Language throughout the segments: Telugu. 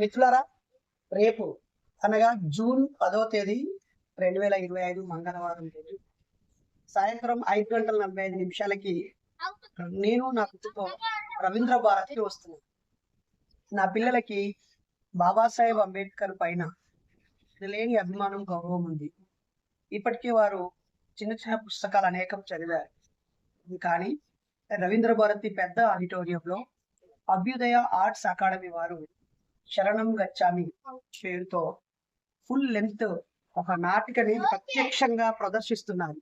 మిత్రులారా రేపు అనగా జూన్ పదో తేదీ రెండు వేల ఇరవై ఐదు మంగళవారం తేదీ సాయంత్రం ఐదు గంటల నలభై ఐదు నిమిషాలకి నేను నా కుటుంబం రవీంద్ర భారతికి వస్తున్నాను నా పిల్లలకి బాబాసాహెబ్ అంబేద్కర్ పైన లేని అభిమానం గౌరవం ఉంది. ఇప్పటికీ వారు చిన్న చిన్న పుస్తకాలు అనేకం చదివారు. కానీ రవీంద్ర భారతి పెద్ద ఆడిటోరియంలో అభ్యుదయ ఆర్ట్స్ అకాడమీ వారు శరణం గచ్చామి పేరుతో ఫుల్ లెంత్ ఒక నాటికని ప్రత్యక్షంగా ప్రదర్శిస్తున్నారు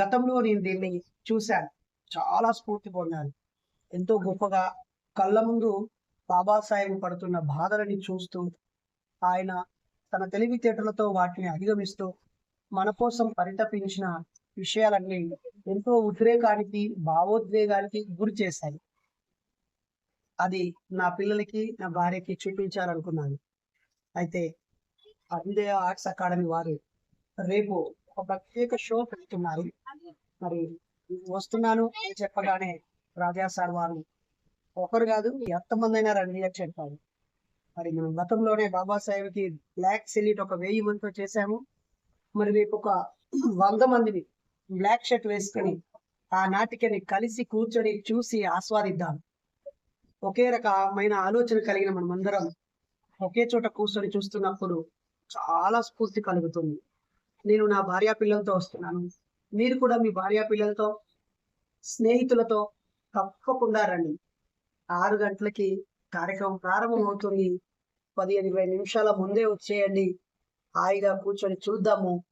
గతంలో నేను దీన్ని చూశాను. చాలా స్ఫూర్తి పొందాను. ఎంతో గొప్పగా కళ్ళ ముందు బాబాసాహెబ్ పడుతున్న బాధలని చూస్తూ ఆయన తన తెలివితేటలతో వాటిని అధిగమిస్తూ మన కోసం పరితపించిన విషయాలన్నీ ఎంతో ఉద్రేకానికి భావోద్వేగానికి గురి చేశాయి. అది నా పిల్లలకి నా భార్యకి చూపించాలనుకున్నాను. అయితే అభ్యుదయ ఆర్ట్స్ అకాడమీ వారు రేపు ఒక ప్రత్యేక షో పెడుతున్నారు. మరి వస్తున్నాను అని చెప్పగానే రాజా సార్ వారు ఒకరు కాదు ఎంతమంది అయినా రండి అని చెప్పారు. మరి మనం గతంలోనే బాబాసాహెబ్కి బ్లాక్ సెలీట్ ఒక వెయ్యి మందితో చేశాము. మరి రేపు ఒక వంద మందిని బ్లాక్ షర్ట్ వేసుకొని ఆ నాటికని కలిసి కూర్చొని చూసి ఆస్వాదిద్దాం. ఒకే రకమైన ఆలోచన కలిగిన మనమందరం ఒకే చోట కూర్చొని చూస్తున్నప్పుడు చాలా స్ఫూర్తి కలుగుతుంది. నేను నా భార్యా పిల్లలతో వస్తున్నాను. మీరు కూడా మీ భార్యా పిల్లలతో స్నేహితులతో తప్పకుండా రండి. ఆరు గంటలకి కార్యక్రమం ప్రారంభమవుతుంది. పదిహేను ఇరవై నిమిషాల ముందే వచ్చేయండి. హాయిగా కూర్చొని చూద్దాము.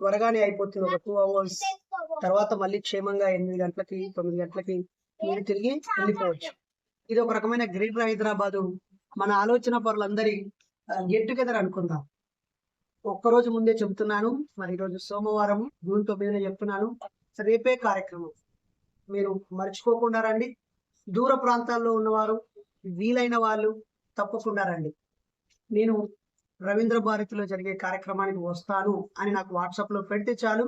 త్వరగానే అయిపోతుంది ఒక టూ అవర్స్ తర్వాత మళ్ళీ క్షేమంగా ఎనిమిది గంటలకి తొమ్మిది గంటలకి మీరు తిరిగి వెళ్ళిపోవచ్చు. ఇది ఒక రకమైన గ్రేటర్ హైదరాబాదు. మన ఆలోచన పరులందరి గెట్ టుగెదర్ అనుకుందాం. ఒక్కరోజు ముందే చెబుతున్నాను మరి ఈరోజు సోమవారం జూన్ తొమ్మిదిన చెప్తున్నాను. రేపే కార్యక్రమం. మీరు మర్చిపోకుండా రండి. దూర ప్రాంతాల్లో ఉన్నవారు వీలైన వాళ్ళు తప్పకుండా రండి. నేను రవీంద్ర భారతిలో జరిగే కార్యక్రమానికి వస్తాను అని నాకు వాట్సాప్లో పెడితే చాలు.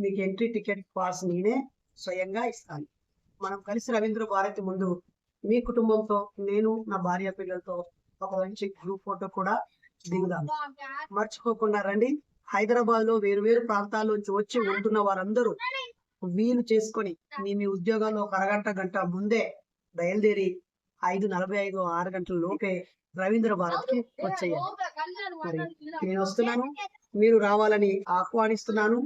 మీకు ఎంట్రీ టికెట్ పాస్ నేనే స్వయంగా ఇస్తాను. మనం కలిసి రవీంద్ర భారతి ముందు మీ కుటుంబంతో నేను నా భార్య పిల్లలతో ఒక మంచి గ్రూప్ ఫోటో కూడా దిగుదాం. మర్చిపోకుండా రండి. హైదరాబాద్లో వేరు వేరు ప్రాంతాల్లోంచి వచ్చి ఉంటున్న వారందరూ వీలు చేసుకొని మీ మీ ఉద్యోగాల్లో ఒక అరగంట గంట ముందే బయలుదేరి ఐదు నలభై ఐదు ఆరు గంటల లోపే రవీంద్ర భారత్కి వచ్చేయాలి మరి నేను వస్తున్నాను. మీరు రావాలని ఆహ్వానిస్తున్నాను.